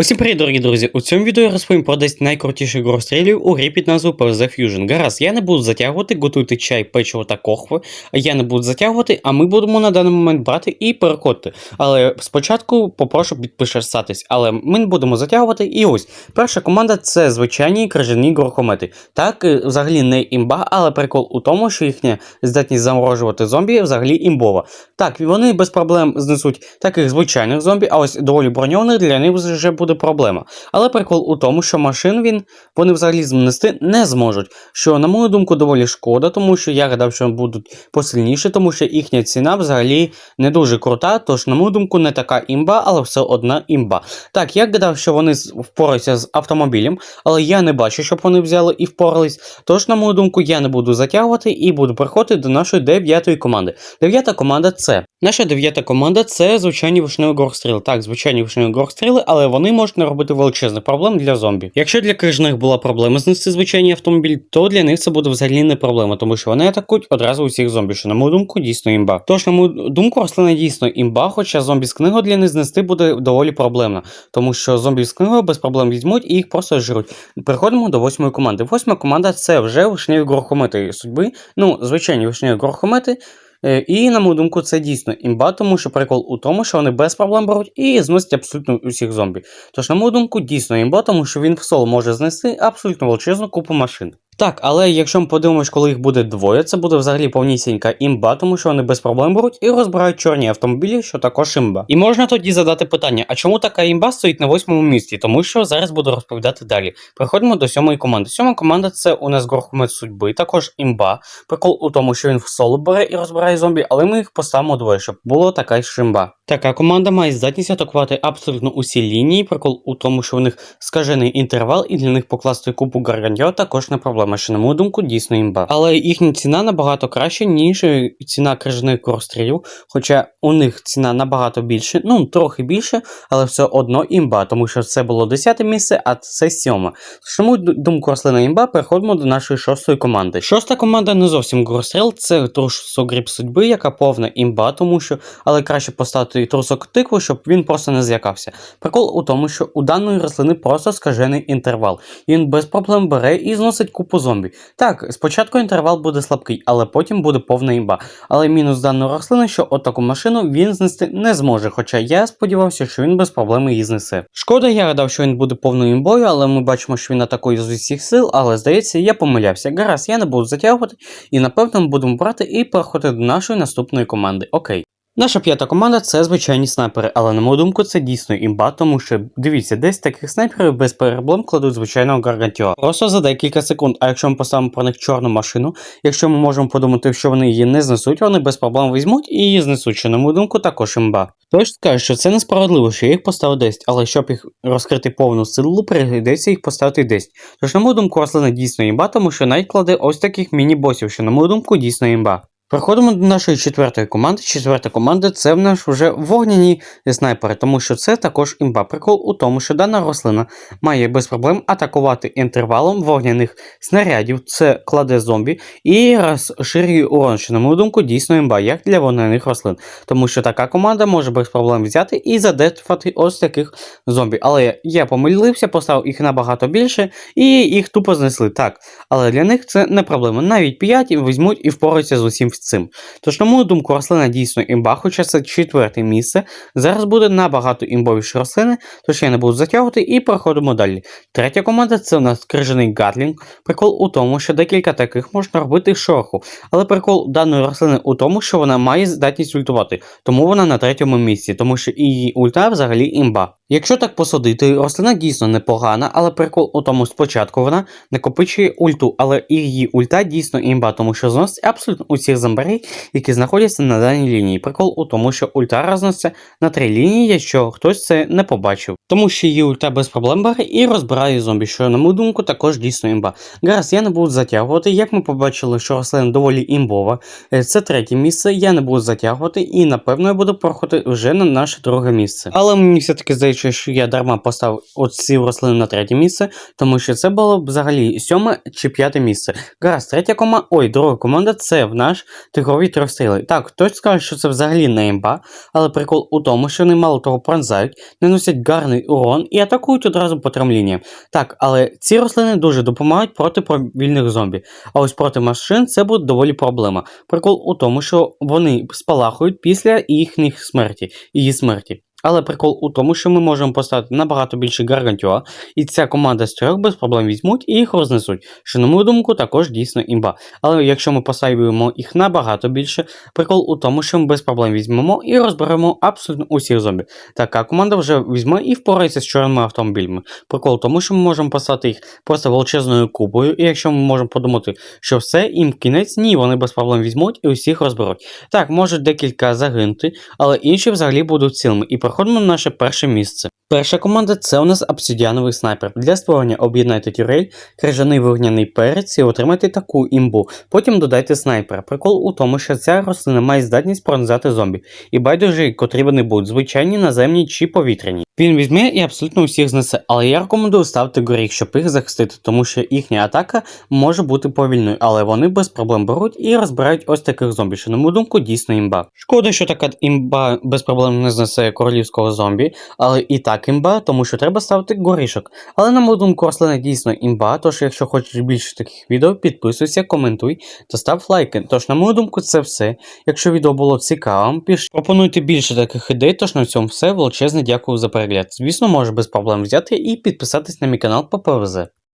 Усім привіт, дорогі друзі! У цьому відео я розповім про 10 найкрутіших горострілів у грі під назвою PvZ Fusion. Гаразд, я не буду затягувати, готуйте чай, печиво та кохви. Я не буду затягувати, а ми будемо на даний момент брати і переходити. Але спочатку попрошу підписатись, але ми не будемо затягувати. І ось перша команда це звичайні крижані горохомети. Так, е, взагалі не імба, але прикол у тому, що їхня здатність заморожувати зомбі взагалі імбова. Так, вони без проблем знесуть таких звичайних зомбі, а ось доволі броньованих для них вже буде проблема. Але прикол у тому, що машин він вони взагалі знести не зможуть. Що, на мою думку, доволі шкода, тому що я гадав, що будуть посильніші, тому що їхня ціна взагалі не дуже крута. Тож, на мою думку, не така імба, але все одна імба. Так, я гадав, що вони впораються з автомобілем, але я не бачу, щоб вони взяли і впорались. Тож, на мою думку, я не буду затягувати і буду переходити до нашої дев'ятої команди. Дев'ята команда це. Наша дев'ята команда це звичайні вишневі горстріли. Так, звичайні вишневі горстріли, але вони можуть наробити величезних проблем для зомбі. Якщо для крижних була проблема знести звичайний автомобіль, то для них це буде взагалі не проблема, тому що вони атакують одразу усіх зомбі, що на мою думку дійсно імба. Тож, на мою думку, рослина дійсно імба, хоча зомбі з книгою для них знести буде доволі проблемно, тому що зомбі з книгою без проблем візьмуть і їх просто жруть. Переходимо до восьмої команди. Восьма команда це вже вишневі горохомети судьби. Ну, звичайні вишневі горохомети. Е, І, на мою думку, це дійсно імба, тому що прикол у тому, що вони без проблем беруть і зносять абсолютно усіх зомбі. Тож, на мою думку, дійсно імба, тому що він в соло може знести абсолютно величезну купу машин. Так, але якщо ми подивимось, коли їх буде двоє, це буде взагалі повнісінька імба, тому що вони без проблем беруть і розбирають чорні автомобілі, що також імба. І можна тоді задати питання: а чому така імба стоїть на восьмому місці? Тому що зараз буду розповідати далі. Переходимо до сьомої команди. Сьома команда це у нас горхомет судьби, також імба. Прикол у тому, що він в соло бере і розбирає зомбі, але ми їх поставимо двоє, щоб було така ж імба. Така команда має здатність атакувати абсолютно усі лінії. Прикол у тому, що у них скажений інтервал, і для них покласти купу гаргантьо також не проблема, що на мою думку дійсно імба. Але їхня ціна набагато краща, ніж ціна крижаних корстрілів, хоча у них ціна набагато більше, ну трохи більше, але все одно імба, тому що це було 10 місце, а це 7. Що думку рослина імба, переходимо до нашої шостої команди. Шоста команда не зовсім горстріл, це трусок гріб судьби, яка повна імба, тому що, але краще поставити трусок тикву, щоб він просто не злякався. Прикол у тому, що у даної рослини просто скажений інтервал. Він без проблем бере і зносить купу зомбі. Так, спочатку інтервал буде слабкий, але потім буде повна імба. Але мінус даної рослини, що от таку машину він знести не зможе, хоча я сподівався, що він без проблем її знесе. Шкода, я гадав, що він буде повною імбою, але ми бачимо, що він атакує з усіх сил, але здається, я помилявся. Гаразд, я не буду затягувати, і напевно ми будемо брати і переходити до нашої наступної команди. Окей. Наша п'ята команда це звичайні снайпери, але на мою думку це дійсно імба, тому що дивіться, десь таких снайперів без проблем кладуть звичайного гаргантіо. Просто за декілька секунд. А якщо ми поставимо про них чорну машину, якщо ми можемо подумати, що вони її не знесуть, вони без проблем візьмуть і її знесуть, що на мою думку також імба. Хтось скаже, що це несправедливо, що я їх поставив 10, але щоб їх розкрити повну силу, прийдеться їх поставити 10. Тож, на мою думку, рослина дійсно імба, тому що навіть кладе ось таких міні-босів, що на мою думку дійсно імба. Переходимо до нашої четвертої команди. Четверта команда це в нас вже вогняні снайпери, тому що це також імба. Прикол у тому, що дана рослина має без проблем атакувати інтервалом вогняних снарядів, це кладе зомбі і розширює урон, що, на мою думку, дійсно імба, як для вогняних рослин. Тому що така команда може без проблем взяти і задефати ось таких зомбі. Але я помилився, поставив їх набагато більше, і їх тупо знесли. Так, але для них це не проблема. Навіть 5 візьмуть і впораються з усім цим. Тож, на мою думку, рослина дійсно імба, хоча це четверте місце. Зараз буде набагато імбовіші рослини, тож я не буду затягувати і переходимо далі. Третя команда це у нас крижаний гатлінг. Прикол у тому, що декілька таких можна робити шороху. Але прикол даної рослини у тому, що вона має здатність ультувати, тому вона на третьому місці, тому що її ульта взагалі імба. Якщо так посадити, рослина дійсно непогана, але прикол у тому спочатку вона накопичує ульту, але і її ульта дійсно імба, тому що зносить абсолютно усіх зомбарей, які знаходяться на даній лінії. Прикол у тому, що ульта розноситься на три лінії, якщо хтось це не побачив. Тому що її ульта без проблем бере і розбирає зомбі, що, на мою думку, також дійсно імба. Гаразд, я не буду затягувати. Як ми побачили, що рослина доволі імбова. Е, Це третє місце, я не буду затягувати, і напевно я буду проходити вже на наше друге місце. Але мені все-таки здається, речі, що я дарма поставив оці рослини на третє місце, тому що це було б взагалі сьоме чи п'яте місце. Гаразд, третя команда, ой, друга команда це в наш тигрові трьохстріли. Так, хтось скаже, що це взагалі не імба, але прикол у тому, що вони мало того пронзають, наносять гарний урон і атакують одразу по трьом лініям. Так, але ці рослини дуже допомагають проти повільних зомбі. А ось проти машин це буде доволі проблема. Прикол у тому, що вони спалахують після їхніх смерті, її смерті. Але прикол у тому, що ми можемо поставити набагато більше гаргантюа, і ця команда з трьох без проблем візьмуть і їх рознесуть, що, на мою думку, також дійсно імба. Але якщо ми поставимо їх набагато більше, прикол у тому, що ми без проблем візьмемо і розберемо абсолютно усіх зомбі. Така команда вже візьме і впорається з чорними автомобілями. Прикол у тому, що ми можемо поставити їх просто величезною кубою, і якщо ми можемо подумати, що все, їм кінець, ні, вони без проблем візьмуть і усіх розберуть. Так, може декілька загинути, але інші взагалі будуть цілими. І проходимо на наше перше місце. Перша команда це у нас обсидіановий снайпер. Для створення об'єднайте тюрель, крижаний вогняний перець і отримайте таку імбу. Потім додайте снайпера. Прикол у тому, що ця рослина має здатність пронзати зомбі. І байдуже, котрі вони будуть, звичайні, наземні чи повітряні. Він візьме і абсолютно усіх знесе, але я рекомендую ставити горіх, щоб їх захистити, тому що їхня атака може бути повільною, але вони без проблем беруть і розбирають ось таких зомбі, що на мою думку дійсно імба. Шкода, що така імба без проблем не знесе королівського зомбі, але і так імба, тому що треба ставити горішок. Але на мою думку, рослина дійсно імба, тож якщо хочеш більше таких відео, підписуйся, коментуй та став лайки. Тож, на мою думку, це все. Якщо відео було цікавим, піш... пропонуйте більше таких ідей, тож на цьому все. Величезне дякую за перегляд. Звісно, може без проблем взяти і підписатись на мій канал по ПВЗ.